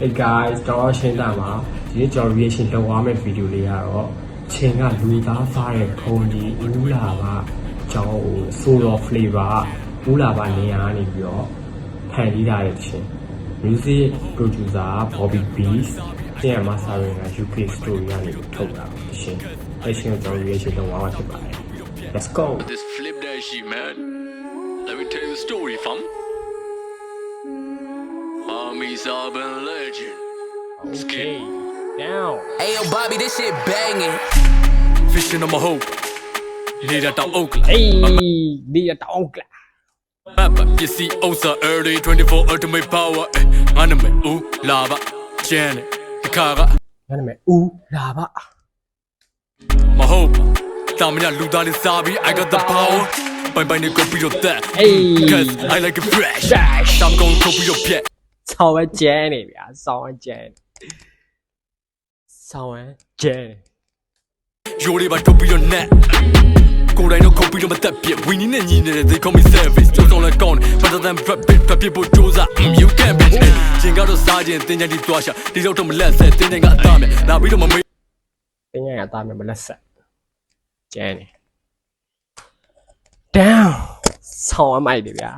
Hey guys တော့ရှင်းတာပါဒီနေ့ကျွန်တော် reaction လုပ်သွားမယ့် video လေးကတော့ချင်းကလူသားဖားတဲ့ဖုန်ကြီးဦးလာပါကျွန်တော် solo flavor ဦးလာပါနေရာကနေပြီးတော့ဖန်ပြီးတာရဲ့ချင်း music producer Bobby Beast ပြန်မှာစာရင်းက UK story ကနေထုတ်တာရှင်အဲ့ချင်းကိုကျွန်တော် reaction လုပ်သွားမှာဖြစ်ပါတယ် Let's go This flip that shit, man. Let me tell you a story, fam. Army's urban legend. Okay down Hey yo, Bobby, this shit banging. Fishing on my hope. Need that down Oakland. အေးဒီတောင်းကလာ Map up, you see, Osa early 24 ultimate power. Eh, Anime, ooh, lava, Janet, Kara, ငါနာမည်ဦးလာပါ my hope. Tamina Ludali Sabi, I got the power. Bye bye, Nico, be your that. အေး Cause I like it fresh. Fresh. I'm gonna copy your pet. ဆောင်းဝဲကျဲနေဗျာဆောင်းဝဲကျဲ နေဆောင်းဝဲကျဲနေ Yori ba copy your net. ကိုယ်တိုင်တော့ copy တော့မတက်ပြစ် We need နဲ့ညီနေတယ် they call me service ကျုံဆောင်လဲကောင်းတယ် better than rap bit ဖပြဖို့ကြိုးစား Mm, you can bitch ရှင်ကတော့စားခြင်းတင်ကြတီသွားရှာဒီတော့တော့မလက်ဆက်တင်ကြကအသားမြလာပြီးတော့မမေးတင်းရရသားမယ်မလက်ဆက်ကျဲနေ down ဆောင်းဝဲမိုက်တယ်ဗျာ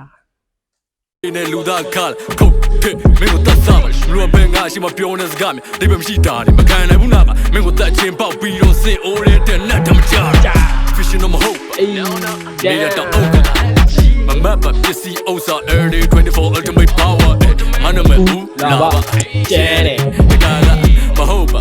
နဲ့လူသားခါခုတ်ဖြစ်မင်းကိုတတ်စားမှာလူကဘယ်ငါရှိမပြောနေစကားမြဒီပဲမရှိတာနေမခံနိုင်ဘူးနာပါမင်းကိုတတ်ချင်းပေါက်ပြီးတော့စင်အိုးရတဲ့နတ်တမကြ Fishing on my hope အေးနေရတော့အုတ်ကမမတ်ပါပစ္စည်းဥစ္စာ early 24 ultimate power မနမဦးလာပါကျဲတယ်ဒါကမဟုတ်ပါ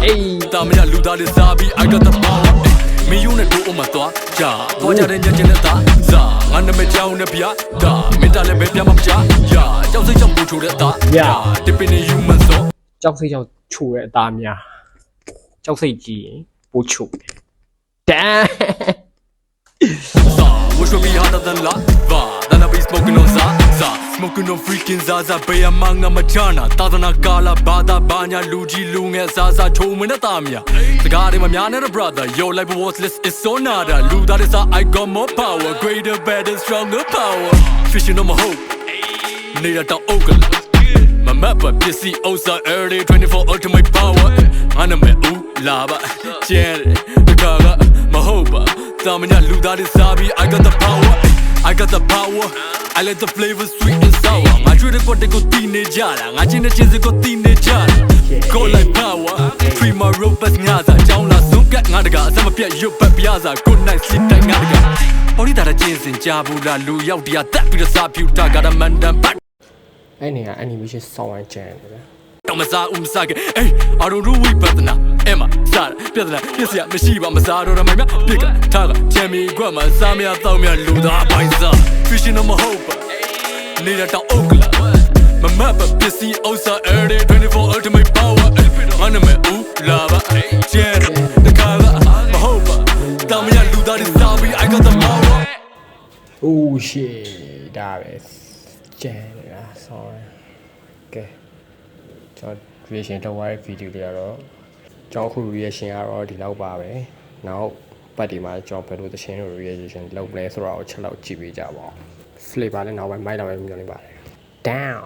တာမရလူသားလေးစားပြီး I got the power မ င်းယူနဲ့တို့အမသွားကြာသွားကြတဲ့ညချင်းနဲ့သားစာငါနမကြောင်နဲ့ဗျာဒါမင်းတာလည်းပဲပြမမကြရာကြောက်စိတ်ကြောင့်ပူချိုတဲ့သားတပင်းနေ human ဆိုကြောက်စိတ်ကြောင့်ခြူတဲ့အသားများကြောက်စိတ်ကြီးရင်ပိုးချိုတယ် down Za, wish would be harder than lava. Then smoking on freaking zaza. Be a manga machana, tadana kala bada banya luji lunga zaza chomina tamya. The god in my man and a brother, your life was less is so nada. Lu that is how I got more power, greater, better, stronger power. Fishing on my hope, need a down ogle. My map up, you see, Osa early 24 ultimate power. Anime, ooh, lava, jet, the gaga, my hope. Tamina Ludari Sabi, I got the power. I got the power. I let the flavor sweet and sour. My true got to go teenage jala. I chin the chins go teenage jala. Go like power. Free my rope as nyaza. Down la soon get ngadaga. Some of you but piazza. Good night, sleep that ngadaga. ဟောဒီတာတဲ့ကျင်းစင်ကြဘူးလားလူရောက်တရားတက်ပြီးတော့စာဖြူတာကရမန်တန်ပတ်အဲ့နေက animation ဆောင်းဝဲကျဲနေဗျာတော့မစားဦးမစားခဲ့အေးအာရုံရူဝိပဒနာ အဲ့မှာစားပြဿနာပြစ်စရာမရှိပါမစားတော့ရမိုင်မြပြစ်ကထားကချမ်းမီခွက်မှာစားမရတော့မြလူသားပိုင်းစား fishing on my hope နေတာတော့အုတ်ကလာမမတ်ပပစ္စည်းဥစ္စာ early 24 ultimate power ငါနမဦးလာပါကျဲတကားကမဟုတ်ပါတောင်မရလူသားတွေစားပြီး I got the power oh shit ဒါပဲကျဲနေတာဆောင်းဝဲကဲကျွန်တော် reaction လုပ်သွားတဲ့ video တွေကတော့ ကျွန်တော်အခု reaction ကတော့ဒီလောက်ပါပဲနောက်ပတ်ဒီမှာကျွန်တော်ဘယ်လိုသချင်းတွေ reaction လုပ်လဲဆိုတာကိုချက်လောက်ကြည့်ပေးကြပါဦး flavor လည်းနောက်ပိုင်းမိုက်လာပဲမြင်နေပါတယ် down